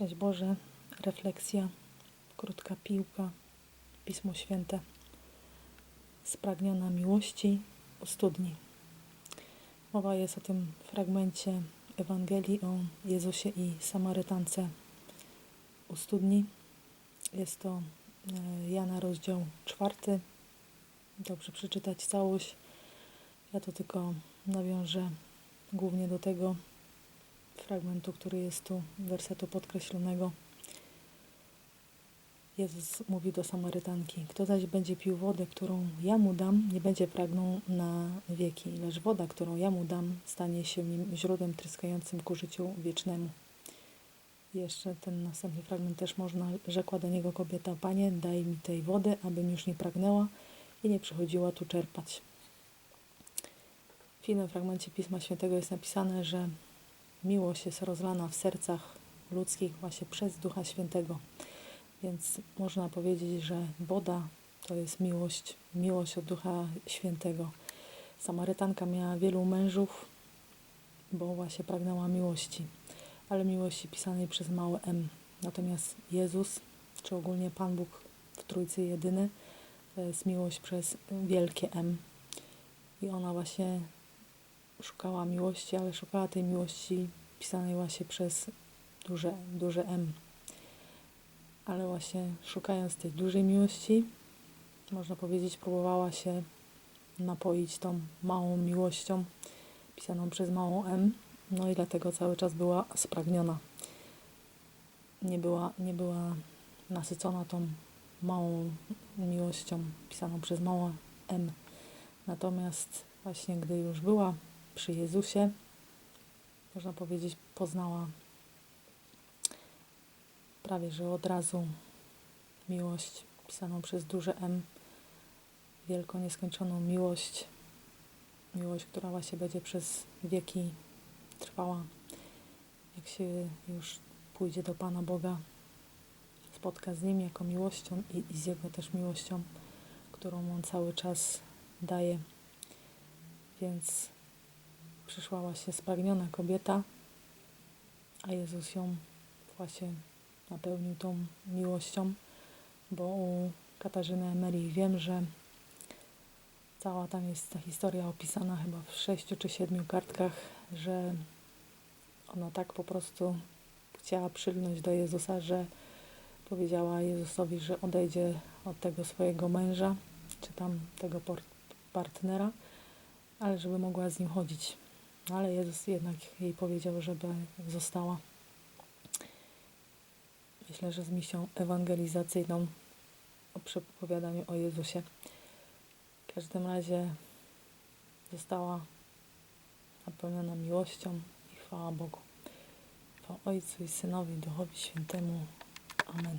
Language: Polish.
Szczęść Boże, refleksja, krótka piłka, Pismo Święte. Spragniona miłości u studni. Mowa jest o tym fragmencie Ewangelii o Jezusie i Samarytance u studni. Jest to e, Jana rozdział czwarty. Dobrze przeczytać całość. Ja to tylko nawiążę głównie do tego fragmentu, który jest tu, wersetu podkreślonego. Jezus mówi do Samarytanki: Kto zaś będzie pił wodę, którą ja mu dam, nie będzie pragnął na wieki, lecz woda, którą ja mu dam, stanie się nim źródłem tryskającym ku życiu wiecznemu. Jeszcze ten następny fragment też można. Rzekła do niego kobieta: Panie, daj mi tej wody, abym już nie pragnęła i nie przychodziła tu czerpać. W innym fragmencie Pisma Świętego jest napisane, że miłość jest rozlana w sercach ludzkich właśnie przez Ducha Świętego. Więc można powiedzieć, że woda to jest miłość, miłość od Ducha Świętego. Samarytanka miała wielu mężów, bo właśnie pragnęła miłości, ale miłości pisanej przez małe M. Natomiast Jezus, czy ogólnie Pan Bóg w Trójcy Jedyny, to jest miłość przez wielkie M. I ona właśnie szukała miłości, ale szukała tej miłości pisanej właśnie przez duże, duże M. Ale właśnie szukając tej dużej miłości, można powiedzieć, próbowała się napoić tą małą miłością pisaną przez małą M. No i dlatego cały czas była spragniona. Nie była, nie była nasycona tą małą miłością pisaną przez małą M. Natomiast właśnie gdy już była przy Jezusie, można powiedzieć, poznała prawie że od razu miłość pisaną przez duże M, wielką, nieskończoną miłość, miłość, która właśnie będzie przez wieki trwała. Jak się już pójdzie do Pana Boga, spotka z Nim jako miłością i, i z Jego też miłością, którą On cały czas daje. Więc przyszła właśnie spragniona kobieta, a Jezus ją właśnie napełnił tą miłością, bo u Katarzyny Emerii wiem, że cała tam jest ta historia opisana chyba w sześciu czy siedmiu kartkach, że ona tak po prostu chciała przylgnąć do Jezusa, że powiedziała Jezusowi, że odejdzie od tego swojego męża, czy tam tego partnera, ale żeby mogła z nim chodzić. Ale Jezus jednak jej powiedział, żeby została. Myślę, że z misją ewangelizacyjną o przepowiadaniu o Jezusie. W każdym razie została napełniona miłością i chwała Bogu. Chwała Ojcu i Synowi, Duchowi Świętemu. Amen.